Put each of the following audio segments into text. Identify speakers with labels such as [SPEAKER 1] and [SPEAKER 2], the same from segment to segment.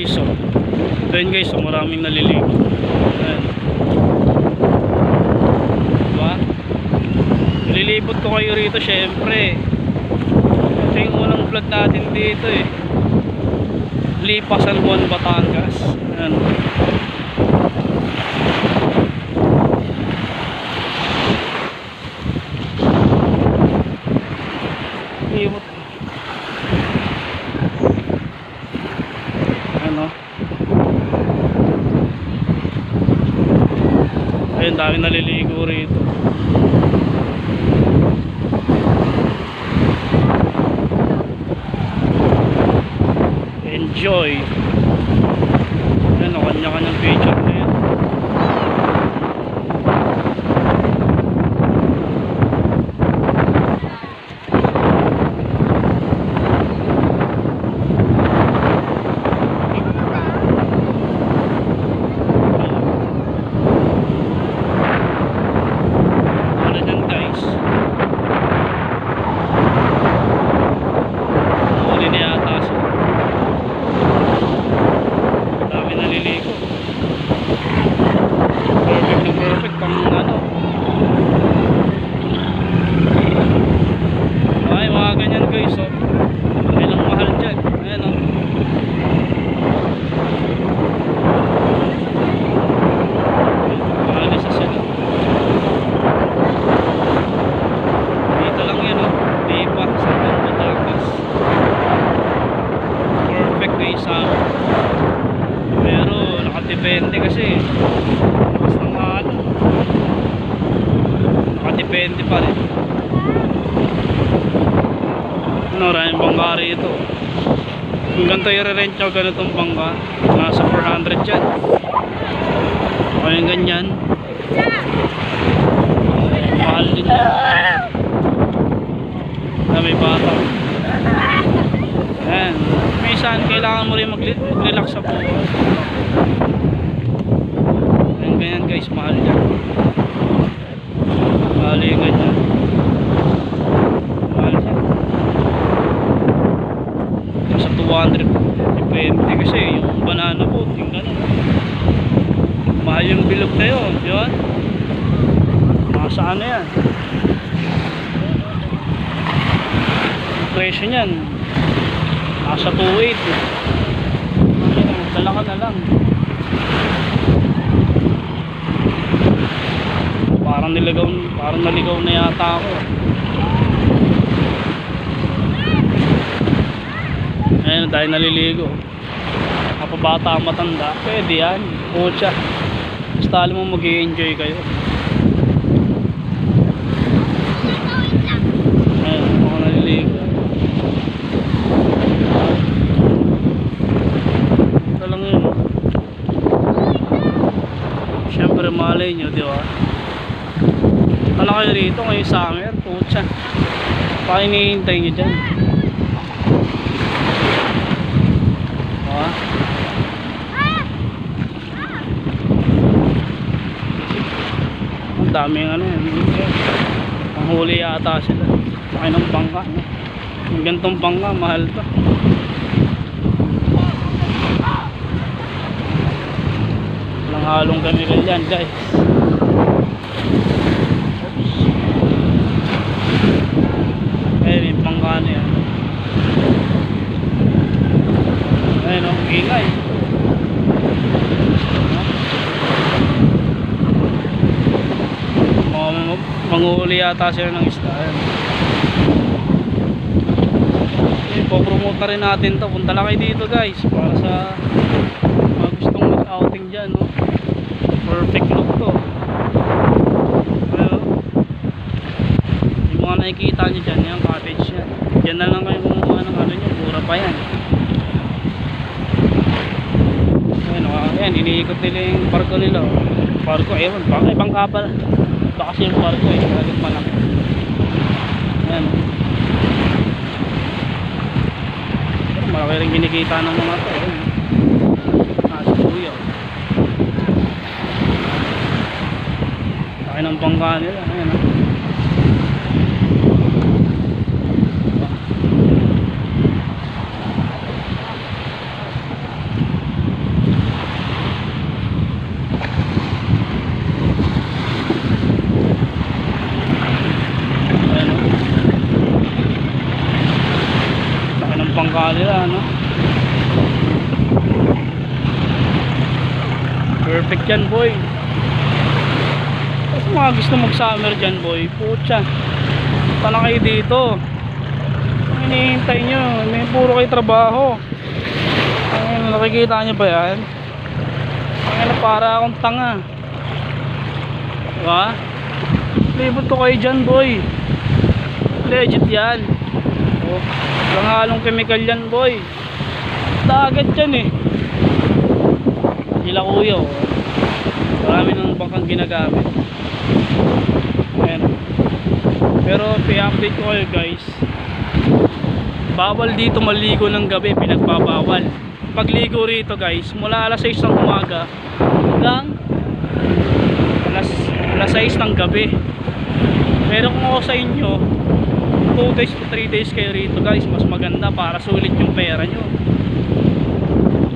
[SPEAKER 1] guys so ayun guys so maraming naliligo. Ayan. Diba? Nililibot ko kayo rito syempre. Ito yung unang vlog natin dito eh. Lipa San Juan Batangas. Ayan Limot. Ano? Ayun, dami naliligo rito. Enjoy. Ayun, o, kanya-kanyang picture na yan. Ano dyan guys? Huli na yata siya. Dami naliligo. Perfect perfect pang ano. Ay, mga ganyan guys. Oh. Ilang mahal dyan. Ayan oh. Maalis na sila. Dito lang yan oh. Lipa sa Batangas. Perfect na isa. Pero nakadepende kasi. Mas ng ano. Nakadepende pa rin. Ano, maraming bangka rito. I-rent nyo, ganitong bangka, nasa 400 yan. O yung ganyan. Mahal din yan. Na may bata. Ayan. Minsan, kailangan mo rin mag-relax sa buhay. Ayan, ganyan guys, mahal yan. Mahal yung ganyan. Mahal yan. Yung sa 200, depende kasi yung banana boat, yung ganun. Mahal yung bilog na yun, di ba? Nasa ano yan? Presyo niyan, nasa 2.8 eh. Ayun, dala ka na lang. Parang niligaw, parang naligaw na yata ako. Ayun, dahil naliligo. Kapabata ang matanda, pwede yan. Pucha. Basta alam mo mag enjoy kayo. Ayun, mga naliligo. Ito lang yun. Siyempre malay nyo, di ba? Kala kayo rito ngayon summer, pucha. Baka hinihintay nyo dyan. Ha? Ang daming ano yan. Ang huli yata sila. Laki ng bangka. No? Yung gantong bangka, mahal to. Halong chemical yan guys. Ayun yung bangka na yan. Ayun o, ingay. Mga manguhuli yata sila ng isda. Ayun. Ipopromote na rin natin to. Punta lang kayo dito guys. Para sa mga gustong mag-outing dyan. No? Perfect look to. Ayun. Yung mga nakikita nyo dyan, yung cottage yan. Diyan na lang kayo kumuha ng ano nyo. Mura pa yan. Ayun, oh, ayan, iniikot nila yung barko nila. oh. Barko, ewan, baka ibang kapal. Baka kasi yung barko eh, talagang malaki. Ayan. malaki rin kinikita ng mga to. bangga nila. Ayan, oh. ha? Oh. nila ano perfect yan boy kasi mga gusto mag-summer dyan, boy. Pucha. Punta na kayo dito. Ang hinihintay nyo. May puro kayo trabaho. Ayun, nakikita nyo ba yan? Ayun, para akong tanga. Diba? Libot ko kayo dyan, boy. Legit yan. Oh, walang halong chemical yan, boy. Dagat yan eh. Sila kuya, oh. Marami ng bangkang ginagamit. Ayan. Pero i-update ko kayo guys. Bawal dito maligo ng gabi, pinagbabawal. Pagligo rito guys, mula alas 6 ng umaga hanggang alas, alas 6 ng gabi. Pero kung ako sa inyo, 2 days to 3 days kayo rito guys, mas maganda para sulit yung pera nyo.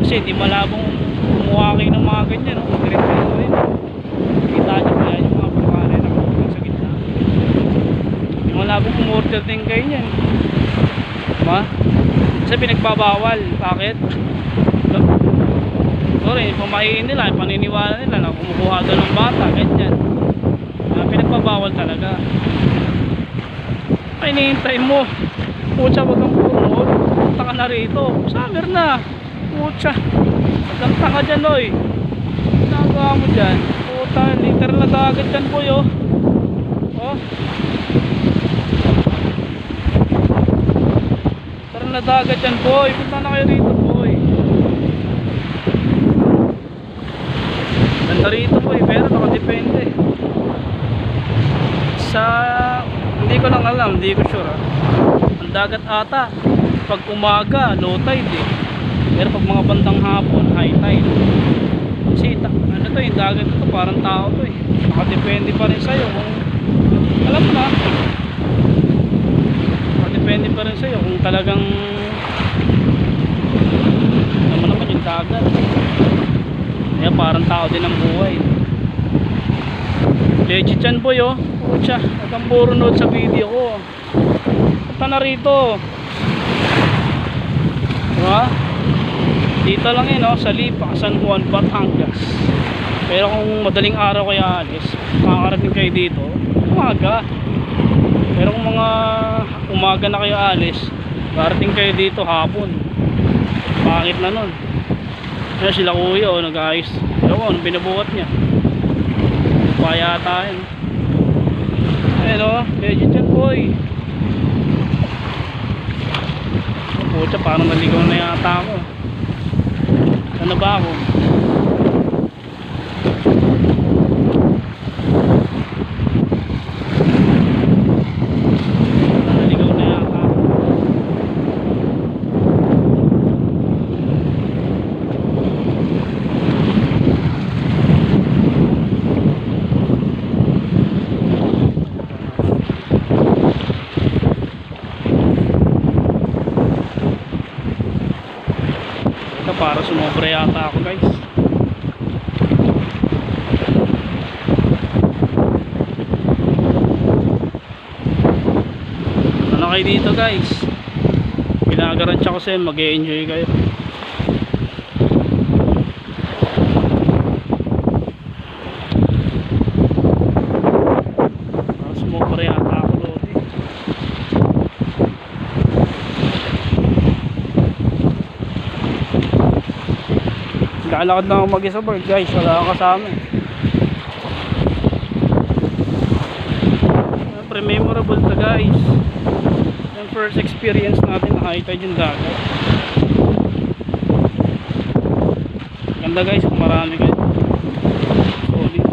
[SPEAKER 1] Kasi di malabong kumuha kayo ng mga ganyan, no? Diretso rin. Kita nyo ba yan yung mga pagkain na nakapagod sa gitna. Malabong umorder din kayo yan. Diba? Kasi pinagbabawal. Bakit? Sorry, pumahiin nila, paniniwala nila na kumukuha doon ng bata, ganyan. Uh, pinagbabawal talaga. Ay, hinihintay mo. Pucha, wag kang puro. Punta ka na rito. Summer na. Pucha. Wag kang tanga dyan, oy. Ginagawa mo dyan. Puta, liter na dagat dyan, boy, oh. Oh. Na dagat dyan, boy. Punta na kayo rito, boy. Ganda rito, boy. Pero nakadepende. Sa... Hindi ko lang alam. Hindi ko sure, ah. Ang dagat ata. Pag umaga, low tide, eh. Pero pag mga bandang hapon, high tide. Kasi ano to yung dagat to parang tao to eh. Nakadepende pa rin sa'yo alam mo na. Pa rin sa'yo kung talagang mo naman yung dagat. Kaya parang tao din ang buhay. Legit yan boy oh. Pucha, huwag kang puro nood sa video ko. Punta na rito. Diba? Dito lang yun, no? sa Lipa, San Juan, Batangas. Pero kung madaling araw kayo alis, makakarating kayo dito, umaga. Pero kung mga umaga na kayo alis, parating kayo dito hapon. Pangit na nun. Kaya sila kuya, oh, nag-ayos. Ewan ko, anong binubuhat niya. Paya tayo. Ayun o, legit yan boy. Pucha, parang naligaw na yata ako. Na ba ako? Naligaw na yata ako. Ito para sumobra yata ako guys. Ano kayo dito guys? Ginagaransya ko sa mag enjoy kayo. Para sumobra yata ako doon eh. Lalakad na ako mag-isa bro guys, wala akong kasama eh. Siyempre memorable to guys. Yung first experience natin nakita yung dagat. Ganda guys, kung marami kayo. Solid.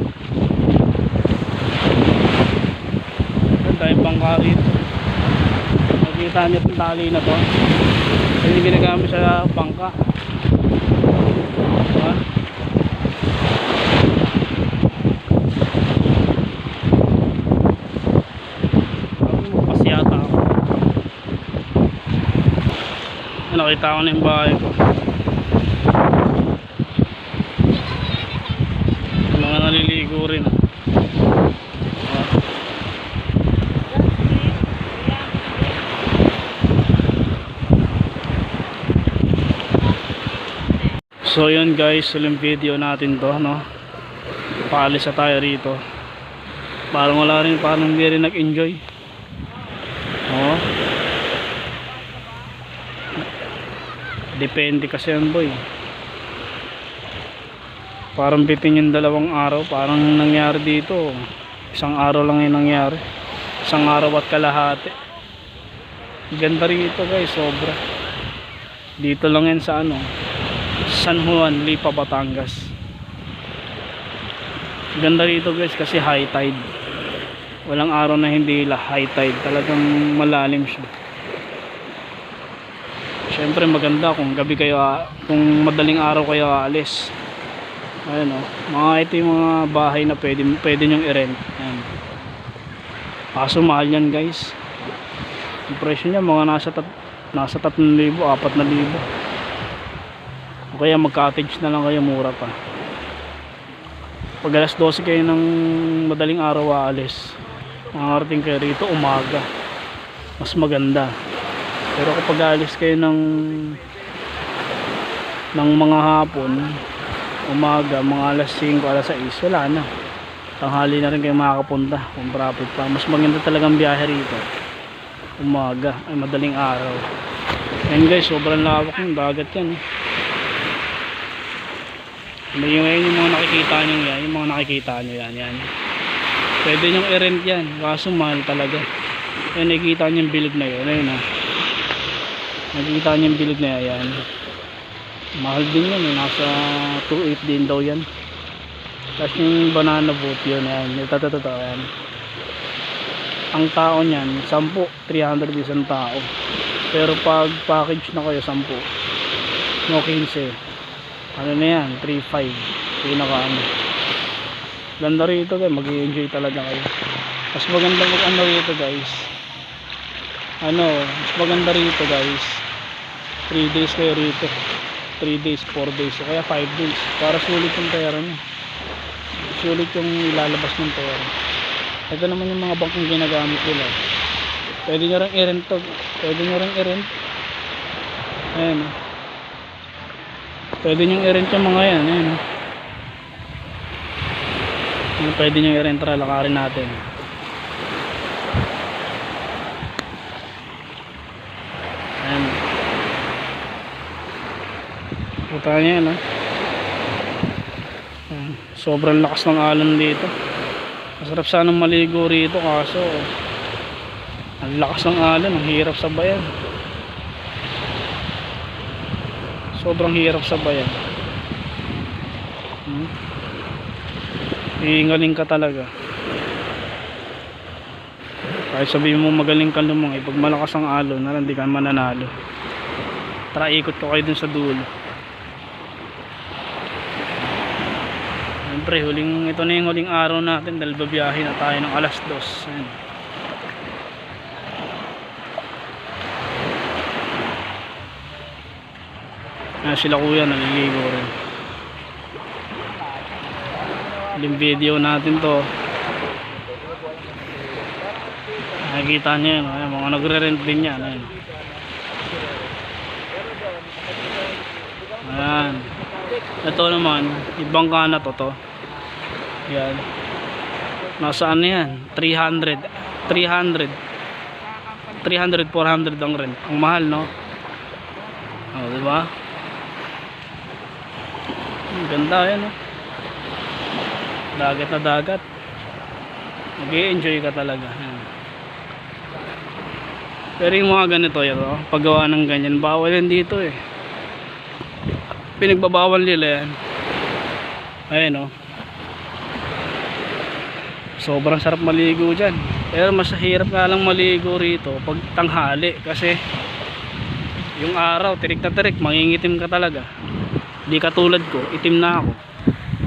[SPEAKER 1] Ganda yung bangka rito. Nakikita niyo itong tali na to. Yung ginagamit sa bangka. nakita ko na yung bahay ko mga naliligo rin ah. So yun guys, yung video natin to no. Paalis na tayo rito. Parang wala rin, parang hindi rin nag-enjoy. Depende kasi yan boy. Parang bitin yung dalawang araw, parang nangyari dito. Isang araw lang yung nangyari. Isang araw at kalahati. Ganda rito guys, sobra. Dito lang yan sa ano, San Juan, Lipa, Batangas. Ganda rito guys kasi high tide. Walang araw na hindi high tide. Talagang malalim siya. Siyempre maganda kung gabi kayo, a- kung madaling araw kayo aalis. Ayan o. Mga ito yung mga bahay na pwede, pwede nyong i-rent. Ayan. Kaso mahal yan guys. Yung presyo niya mga nasa, tat, nasa 3,000, 4,000. O kaya mag-cottage na lang kayo, mura pa. Pag alas 12 kayo ng madaling araw aalis, makakarating kayo rito umaga. Mas maganda. Pero kapag aalis kayo ng ng mga hapon, umaga, mga alas 5, alas 6, wala na. Tanghali na rin kayo makakapunta kung profit pa. Mas maganda talagang biyahe rito. Umaga, ay madaling araw. Ayan guys, sobrang lawak ng dagat yan. eh. Yung, yung mga nakikita nyo yan, yung mga nakikita nyo yan, yan. Pwede nyong i-rent yan, kaso mahal talaga. Yan, nakikita nyo yung bilog na yun, ayun ha. Nakikita nyo yung bilog na yan. Mahal din yan, eh. nasa 2.8 din daw yan. Tapos yung banana boat yun, yan. Ito, yan. Ang tao niyan, 10, 300 isang tao. Pero pag package na kayo, 10. No, 15 ano na yan 3.5 pinaka ano ganda rito guys mag enjoy talaga kayo mas maganda mag ano rito guys ano mas maganda rito guys 3 days kayo rito 3 days 4 days o kaya 5 days para sulit yung pera nyo sulit yung ilalabas ng pera ito naman yung mga bangkong ginagamit nila pwede nyo rin i-rent to pwede nyo rin i-rent ayan oh. Pwede nyo i-rent yung mga yan. Ayan, oh. Ano, Pwede nyo i-rent. Lakarin natin. Ayan. Niya yan. Ayan. Sobrang lakas ng alon dito. Masarap sanang maligo rito kaso ang lakas ng alon, ang hirap sa bayan. sobrang hirap sa bayan hmm? hihingaling ka talaga kahit sabihin mo magaling ka lumang pag malakas ang alon na hindi ka mananalo tara ikot ko kayo dun sa dulo siyempre huling, ito na yung huling araw natin dahil babiyahin na tayo ng alas dos Ayan. Ayan sila kuya naliligo rin. Yung video natin to. Nakikita niyo yun. Ayan, mga nagre-rent din yan. Ayan. Ayan. Ito naman, ibang kana to to. Yan. Nasa ano yan? 300. 300. 300, 400 ang rent. Ang mahal, no? Oh, di ba? Ang ganda yan oh. Dagat na dagat. mag enjoy ka talaga. Yan. Pero yung mga ganito yan oh, paggawa ng ganyan, bawal yan dito eh. Pinagbabawal nila yan. Ayan oh. Sobrang sarap maligo dyan. Pero mas hirap nga lang maligo rito pag tanghali kasi yung araw, tirik na tirik, mangingitim ka talaga. Di katulad ko, itim na ako.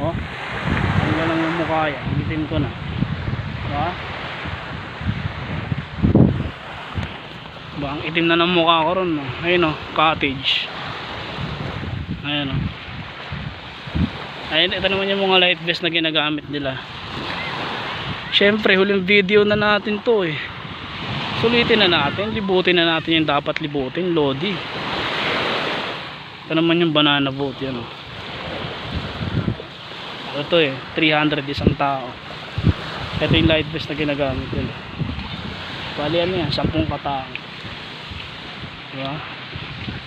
[SPEAKER 1] Oh. Ang lang yung mukha yan, itim ko na. Diba? Ba, ang itim na ng mukha ko ron. No? Ayun oh, cottage. Ayun oh. Ayun, ito naman yung mga light vest na ginagamit nila. Siyempre, huling video na natin to eh. Sulitin na natin, libutin na natin yung dapat libutin, Lodi. Ito naman yung banana boat yan oh. ito eh 300 isang tao ito yung light vest na ginagamit nila bali ano yan 10 katao diba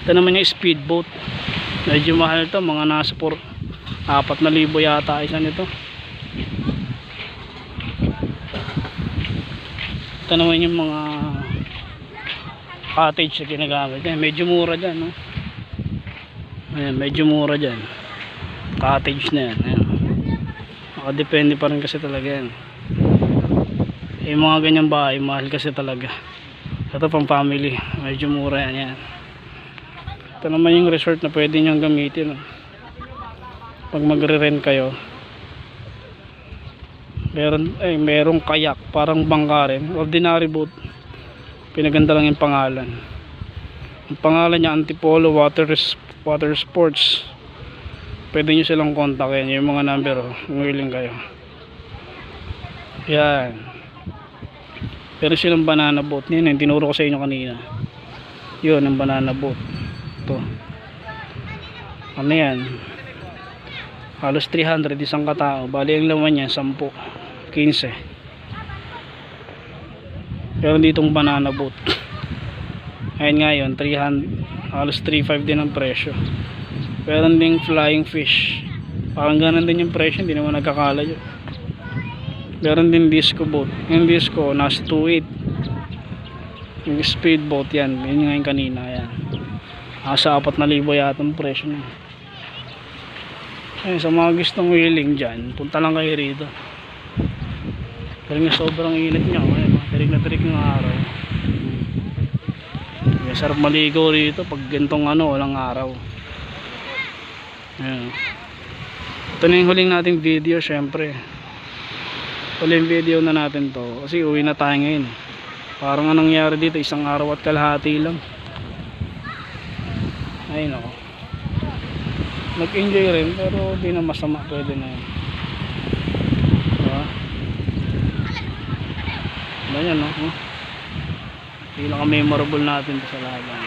[SPEAKER 1] ito naman yung speedboat medyo mahal to mga nasa 4 apat na libo yata isa nito ito naman yung mga cottage na ginagamit eh, medyo mura dyan no? Ayan, medyo mura dyan cottage na yan ayan. nakadepende pa rin kasi talaga yan yung mga ganyang bahay mahal kasi talaga ito pang family medyo mura yan, yan. ito naman yung resort na pwede nyong gamitin no? pag magre-rent kayo meron eh merong kayak parang bangka rin. Ordinary boat. Pinaganda lang yung pangalan. Ang pangalan niya Antipolo Water, Water Sports. Pwede nyo silang kontakin. Yung mga number oh, kung willing kayo. Yan. Pero silang banana boat. Yun yung tinuro ko sa inyo kanina. Yun ang banana boat. Ito. Ano yan? Halos 300 isang katao. Bali ang laman niya 10 15 pero ditong banana boat ayun nga yun 300 halos 3.5 din ang presyo meron ding flying fish parang ganun din yung presyo hindi naman nagkakala yun meron din disco boat yung disco nasa 2.8 yung speed boat yan yun nga yung kanina yan nasa 4,000 yata ang presyo na ayun sa mga gustong wheeling dyan punta lang kayo rito pero nga sobrang init niya ayun, tirik na tirik ng araw. May sarap maligo rito pag gantong ano walang araw. Ayun ito na yung huling nating video syempre. Huling video na natin to kasi uwi na tayo ngayon. Parang anong nangyari dito isang araw at kalahati lang. Ayun ako nag enjoy rin pero di na masama pwede na yun ano yan no? Huh? pinaka memorable natin sa lahat yan.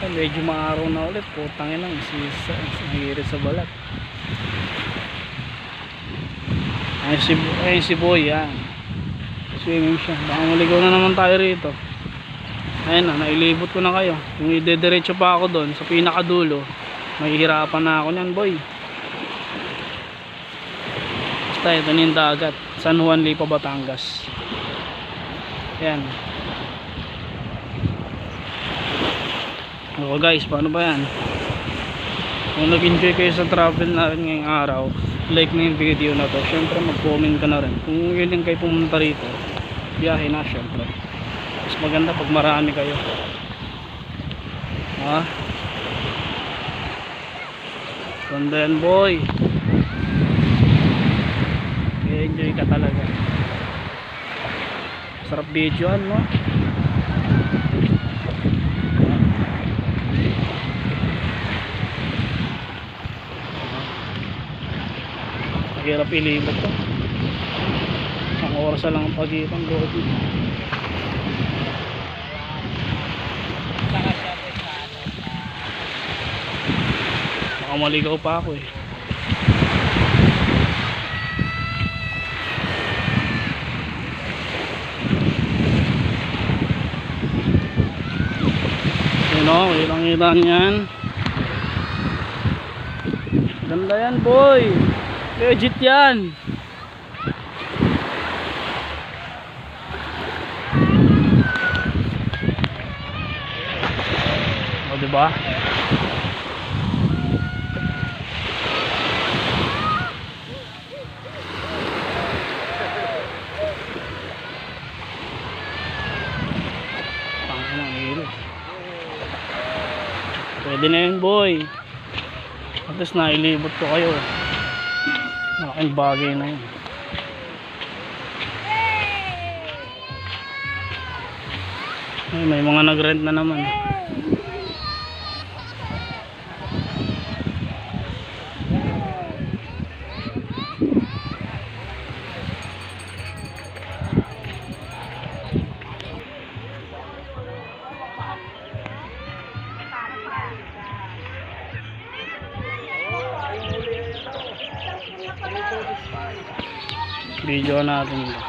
[SPEAKER 1] ah, medyo maaraw na ulit. Putang ina si hirit sa balat. Ayun si, ayun si boy yan. Swimming siya. Baka maligaw na naman tayo rito. Ayun na nailibot ko na kayo. Kung idediretso pa ako doon sa pinakadulo mahihirapan na ako nyan boy. Basta ito na yung dagat. San Juan Lipa Batangas. Yan o guys paano ba yan? Kung nag-enjoy kayo sa travel natin ngayong araw like na yung video na to syempre mag-comment ka na rin. Kung willing kayo pumunta rito biyahe na syempre. Mas maganda pag marami kayo. Ha ganda yan boy. Enjoy ka talaga. Sarap videoan no hirap ilibot to. Isang oras lang ang pagitan doon baka maligaw pa ako eh. Yun o kitang kita yan ganda yan boy. Legit yan. O diba Pwede na yun boy. At least nailibot ko kayo. Malaking bagay na yun. Ay, may mga nag-rent na naman. Video natin ito.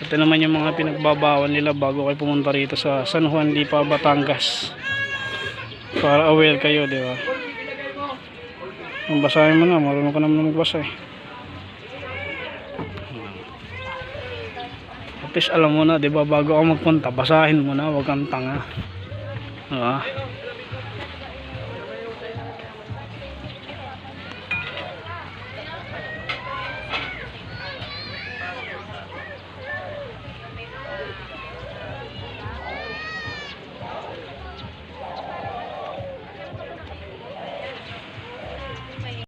[SPEAKER 1] Ito naman yung mga pinagbabawal nila bago kayo pumunta rito sa San Juan Lipa, Batangas. Para aware kayo, di ba? Kung basahin mo na, marunong ka naman magbasa eh. At alam mo na, di ba, bago ka magpunta, basahin mo na, wag kang tanga. Diba?